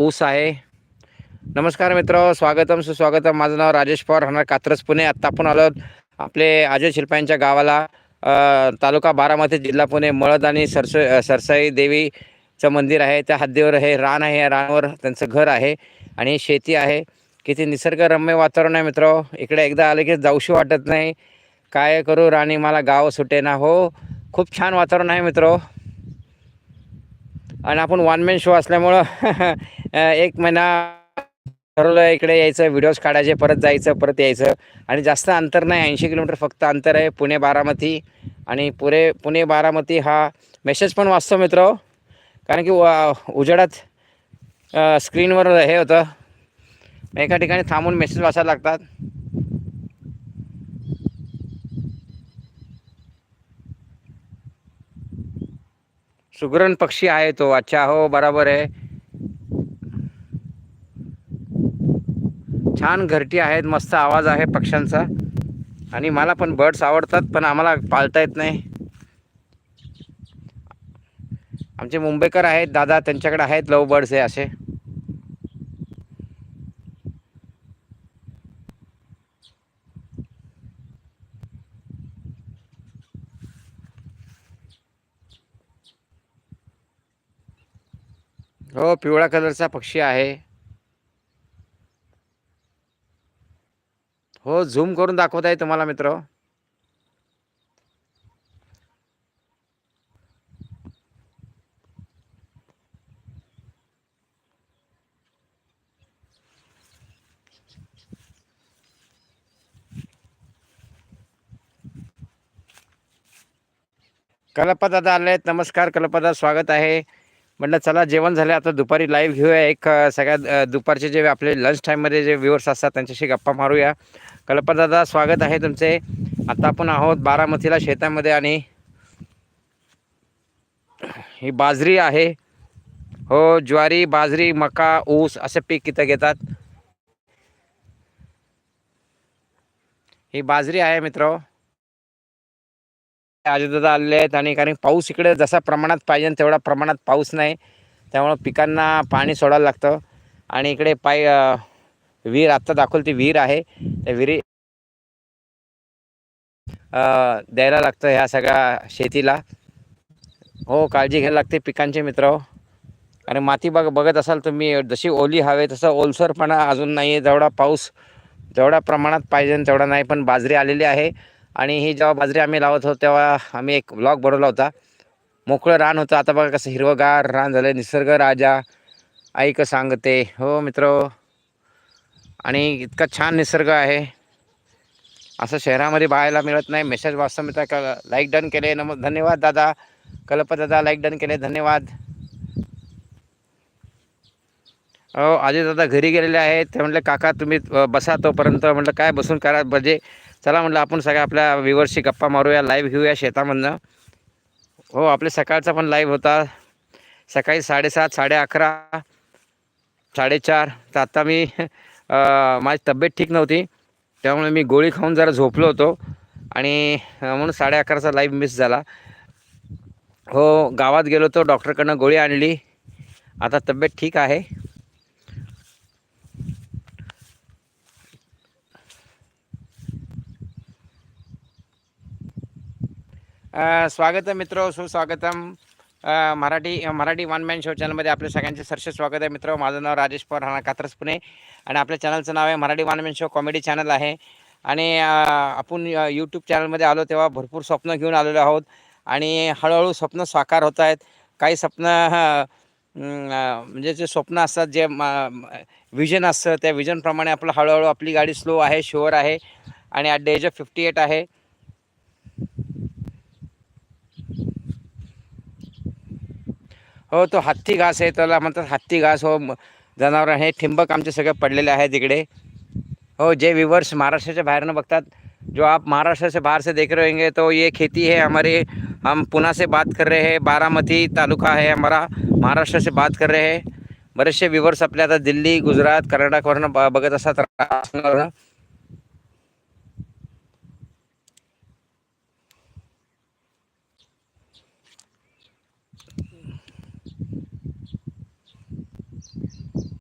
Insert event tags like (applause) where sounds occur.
ऊस आहे. नमस्कार मित्र स्वागतम सुस्वागतम. माझं नाव राजेश पवार राहणार कात्रज पुणे. आत्ता आपण आलो आपले अजय शिल्पांच्या गावाला तालुका बारामती जिल्हा पुणे. मळद आणि सरस सरसाई देवीचं मंदिर आहे. त्या हद्दीवर हे रान आहे. या रानावर त्यांचं घर आहे आणि शेती आहे. किती निसर्गरम्य वातावरण आहे मित्र. इकडे एकदा आले की जाऊशी वाटत नाही. काय करू राणी? मला गाव सुटे ना हो खूप छान वातावरण आहे मित्र. आणि आपण वन मॅन शो असल्यामुळं (laughs) एक महिना ठरवलं इकडे यायचं व्हिडिओज काढायचे परत जायचं परत यायचं. आणि जास्त अंतर नाही ऐंशी किलोमीटर फक्त अंतर आहे पुणे बारामती. आणि पुणे पुणे बारामती हा मेसेज पण वाचतो मित्र. कारण की उजेडात स्क्रीनवर हे होतं. एका ठिकाणी थांबून मेसेज वाचायला लागतात. सुगरण पक्षी आहे तो. अच्छा हो बराबर आहे. छान घरटी आहेत मस्त आवाज आहे पक्ष्यांचा. आणि मला पण बर्ड्स आवडतात पण आम्हाला पाळता येत नाही. आमचे मुंबईकर आहेत दादा त्यांच्याकडे आहेत लव बर्ड्स आहे असे. हो पिवळ्या कलरचा पक्षी आहे. हो झूम करून दाखवत आहे तुम्हाला मित्र. कल्पदादा आले आहेत नमस्कार कल्पदा स्वागत आहे. म्हटलं चला जेवण झालं आता दुपारी लाईव्ह घेऊया. एक सगळ्यात दुपारचे जे आपले लंच टाईममध्ये जे व्ह्युअर्स असतात त्यांच्याशी गप्पा मारूया. कल्पदादा स्वागत आहे तुमचे. आता आपण आहोत बारामतीला शेतामध्ये आणि ही बाजरी आहे. हो ज्वारी बाजरी मका ऊस असे पीक इथं घेतात. ही बाजरी आहे मित्र. दादा आलेले आहेत आणि कारण पाऊस इकडे जसा प्रमाणात पाहिजे तेवढ्या प्रमाणात पाऊस नाही. त्यामुळं पिकांना पाणी सोडायला लागतं. आणि इकडे पाय विहीर आत्ता दाखवली ती विहीर आहे. त्या विहिरी द्यायला लागतं ह्या सगळ्या शेतीला. हो काळजी घ्यायला लागते पिकांचे मित्र. आणि माती बघ बघत असाल तुम्ही जशी ओली हवे तसं ओलसरपणा अजून नाही आहे जेवढा पाऊस जेवढ्या प्रमाणात पाहिजे तेवढा नाही. पण बाजरी आलेली आहे. आणि ही जेव्हा बाजरी आम्ही लावत होतो तेव्हा आम्ही एक ब्लॉग बनवला होता. मोकळं रान होतं. आता बघा कसं हिरवगार रान झालं निसर्ग राजा ऐक सांगते. हो मित्र. आणि इतका छान निसर्ग आहे. असं शहरामध्ये पाहायला मिळत नाही. मेसेज वाचता मित्र क लाईक डन केले. नम धन्यवाद दादा. कल्प दादा लाईक डन केले. धन्यवाद. हो आधी दादा घरी गेलेले आहेत. ते म्हटलं काका तुम्ही बसा तोपर्यंत. म्हटलं काय बसून करा? म्हणजे चला म्हटलं आपण सगळ्या आपल्या व्ह्युअर्सशी गप्पा मारूया लाईव्ह घेऊया शेतामधनं. हो आपले सकाळचा पण लाईव्ह होता. सकाळी साडेसात साडे अकरा साडेचार. तर आत्ता मी माझी तब्येत ठीक नव्हती. त्यामुळे मी गोळी खाऊन जरा झोपलो होतो. आणि म्हणून साडे अकराचा लाईव्ह मिस झाला. हो गावात गेलो होतो डॉक्टरकडनं गोळी आणली. आता तब्येत ठीक आहे. अ, स्वागत मित्र सुस्वागतम. Marathi Marathi one man show चॅनलमध्ये आपल्या सगळ्यांचे सरस स्वागत आहे मित्र. माझं नाव राजेश पवार राणा कात्रस पुणे. आणि आपल्या चॅनलचं नाव आहे Marathi one man show comedy channel आहे. आणि आपण यूट्यूब चॅनलमध्ये आलो तेव्हा भरपूर स्वप्न घेऊन आलेलो आहोत. आणि हळूहळू स्वप्न साकार होत आहेत. काही स्वप्न म्हणजे जे स्वप्न असतात जे विजन असतं त्या विजनप्रमाणे आपलं हळूहळू आपली गाडी स्लो आहे शुअर आहे. आणि at the age of fifty eight आहे. हो तो हत्ती घास आहे त्याला म्हणतात हत्ती घास. हो जनावरं जनावर हे ठिंबक आमचे सगळे पडलेले आहे तिकडे हो जे विवर्स महाराष्ट्राच्या बाहेरनं बघतात जो आप महाराष्ट्र से बाहर से देख रहे होंगे तो ये खेती है हमारे हम पुणे से बात कर रहे हैं बारामती तालुका है हमारा महाराष्ट्र से बात कर रहे हैं. बरेचसे विवर्स आपल्या आता दिल्ली गुजरात कर्नाटकवरनं ब- बघत असतात.